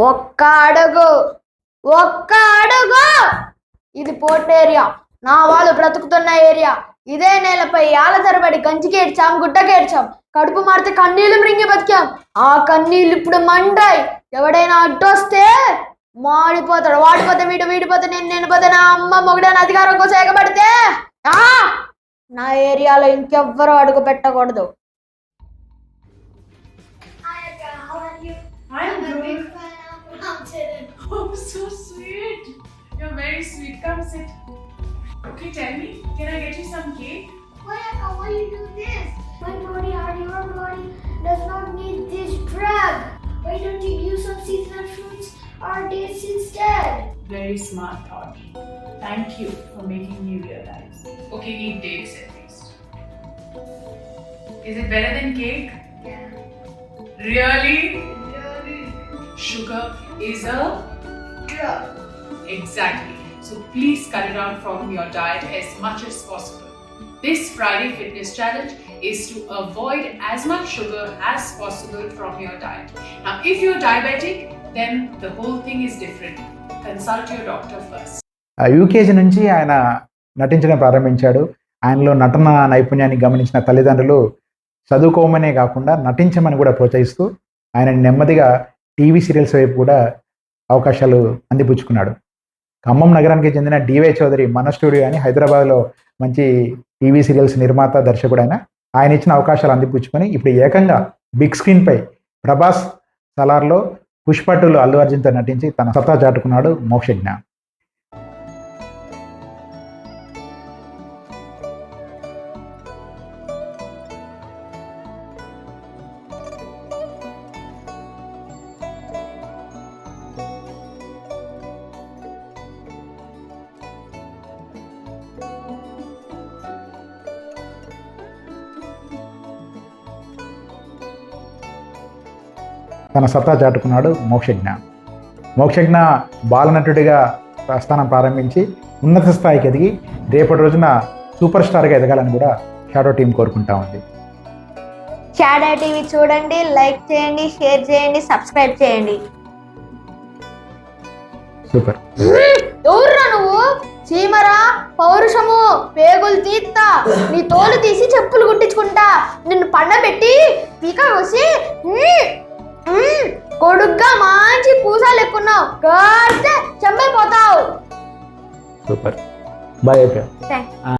ఒక్క అడుగు ఒక్క అడుగు. ఇది పోర్ట్ ఏరియా. నా వాళ్ళు బ్రతుకుతున్న ఏరియా. ఇదే నేలపై ఏళ్ళ తరబడి కంచికేడ్చాం గుడ్డకేడ్చాం కడుపు మారితే కన్నీళ్ళు మృంగి బతికాం. ఆ కన్నీళ్ళు ఇప్పుడు మండాయి. ఎవడైనా అడ్డొస్తే మాడిపోతాడు. వాడిపోతే వీడు వీడిపోతే నేను నేను పోతే నా అమ్మ మొగుడని అధికారం కోసం ఎగబడితే ఆ! నా ఏరియాలో ఇంకెవ్వరూ అడుగు పెట్టకూడదు. Sweet. You're very sweet. Come sit. Okay, tell me, can I get you some cake? Monica, why you do this? My body or your body does not need this drug. Why don't you use some seasonal fruits or dates instead? Very smart thought. Thank you for making me realize. Okay, eat dates at least. Is it better than cake? Yeah. Really? Really? Sugar is a Drug. Exactly. So please cut it out from your diet as much as possible. This Friday Fitness Challenge is to avoid as much sugar as possible from your diet. Now, if you're diabetic, then the whole thing is different. Consult your doctor first. ఆ UKG నుంచి ఆయన నటించడం ప్రారంభించాడు ఆయనలో నటన నైపుణ్యాన్ని గమనించిన తల్లిదండ్రులు చదువుకోమనే కాకుండా నటించమని కూడా ప్రోత్సహిస్తూ ఆయన నెమ్మదిగా టీవీ సీరియల్స్ వైపు కూడా అవకాశాలు అందిపుచ్చుకున్నాడు. ఖమ్మం నగరానికి చెందిన డివై చౌదరి మన స్టూడియో అని హైదరాబాద్లో మంచి టీవీ సీరియల్స్ నిర్మాత దర్శకుడు ఆయన ఆయన ఇచ్చిన అవకాశాలు అందిపుచ్చుకొని ఇప్పుడు ఏకంగా బిగ్ స్క్రీన్పై ప్రభాస్ సలార్లో పుష్పట్టులు అల్లు అర్జున్తో నటించి తన సత్తా చాటుకున్నాడు మోక్షజ్ఞ. తన సత్తా చాటుకున్నాడు మోక్షజ్ఞ. మోక్షజ్ఞ బాలనటుడిగా ప్రస్థానం ప్రారంభించి ఉన్నత స్థాయికి ఎదిగి రేపటి రోజున సూపర్ స్టార్గా ఎదగాలని కూడా షాడో టీం కోరుకుంటా ఉంది. షాడో టీవీ చూడండి లైక్ చేయండి షేర్ చేయండి సబ్స్క్రైబ్ చేయండి. సూపర్. ఎవర్రా నువ్వు? చీమరా పౌరుషము పేగులు తీత్తా నీ తోలు తీసి చెప్పులు కుట్టించుకుంటా నిన్ను పండబెట్టి పీక కోసి కొడుగ్గా మంచి పూసాలు ఎక్కున్నావు. గాడితే చెంబైపోతావు సూపర్ బాయ్ థ్యాంక్స్